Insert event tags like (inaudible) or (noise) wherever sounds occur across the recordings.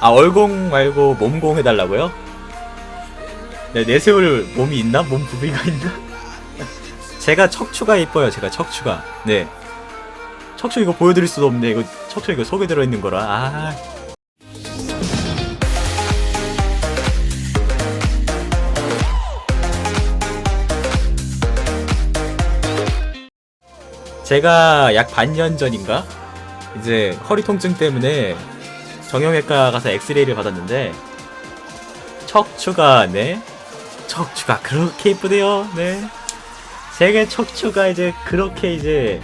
아 얼공 말고 몸공 해달라고요? 네, 내세울 몸이 있나? 몸 부비가 있나? (laughs) 제가 척추가 이뻐요. 제가 척추가. 네. 척추 이거 보여드릴 수도 없네. 이거 척추 이거 속에 들어있는 거라. 아. 제가 약 반년 전인가 이제 허리 통증 때문에 정형외과 가서 엑스레이를 받았는데 척추가 네. 척추가 그렇게 이쁘대요. 네. 제게 척추가 이제 그렇게 이제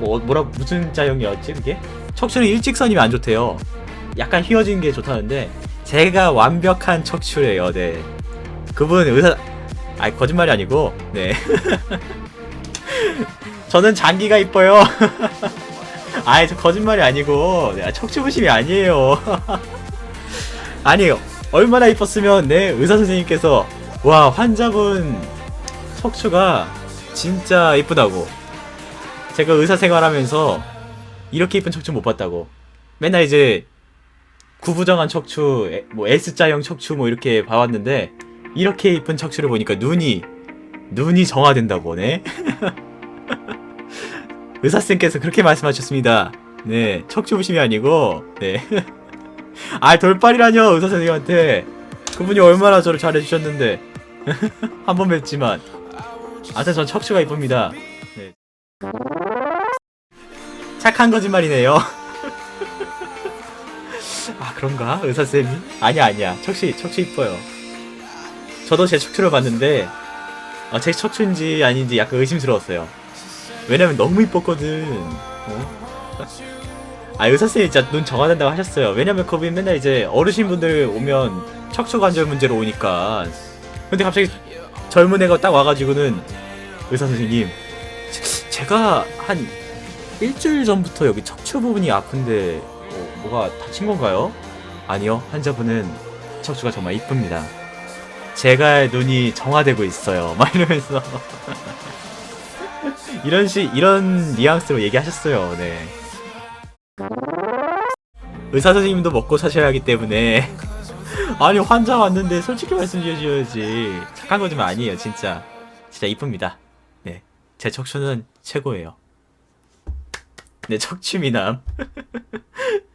뭐 뭐라 무슨 자형이었지 그게? 척추는 일직선이면 안 좋대요. 약간 휘어진 게 좋다는데 제가 완벽한 척추래요. 네. 그분 의사 아니 거짓말이 아니고 네. (laughs) 저는 장기가 이뻐요. (laughs) (laughs) 아이 저 거짓말이 아니고 네, 척추 부심이 아니에요. (laughs) 아니에요. 얼마나 이뻤으면 네 의사 선생님께서 와 환자분 척추가 진짜 이쁘다고. 제가 의사 생활하면서 이렇게 이쁜 척추 못 봤다고. 맨날 이제 구부정한 척추, 에- 뭐 S자형 척추 뭐 이렇게 봐왔는데 이렇게 이쁜 척추를 보니까 눈이 눈이 정화된다고 네. (laughs) 의사쌤께서 그렇게 말씀하셨습니다. 네, 척추부심이 아니고, 네. (laughs) 아, 돌발이라뇨, 의사 선생님한테. 그분이 얼마나 저를 잘해주셨는데. (laughs) 한 번 뵙지만. 아무튼 전 척추가 이쁩니다. 네. 착한 거짓말이네요. (laughs) 아, 그런가? 의사쌤이? 아니야, 아니야. 척추, 척추 이뻐요. 저도 제 척추를 봤는데, 어, 제 척추인지 아닌지 약간 의심스러웠어요. 왜냐면 너무 이뻤거든. 어? 아 의사쌤이 진짜 눈 정화 된다고 하셨어요. 왜냐면 거기 맨날 이제 어르신분들 오면 척추 관절 문제로 오니까. 근데 갑자기 젊은 애가 딱 와가지고는 의사 선생님, 제- 제가 한 일주일 전부터 여기 척추 부분이 아픈데 어, 뭐가 다친 건가요? 아니요, 환자분은 척추가 정말 이쁩니다. 제가 눈이 정화되고 있어요. 막 이러면서. 이런 식 이런 뉘앙스로 얘기하셨어요. 네. 의사 선생님도 먹고 사셔야 하기 때문에 (laughs) 아니 환자 왔는데 솔직히 말씀드려줘야지 착한 거지만 아니에요 진짜 진짜 이쁩니다. 네, 제 척추는 최고예요. 네 척추 미남. (laughs)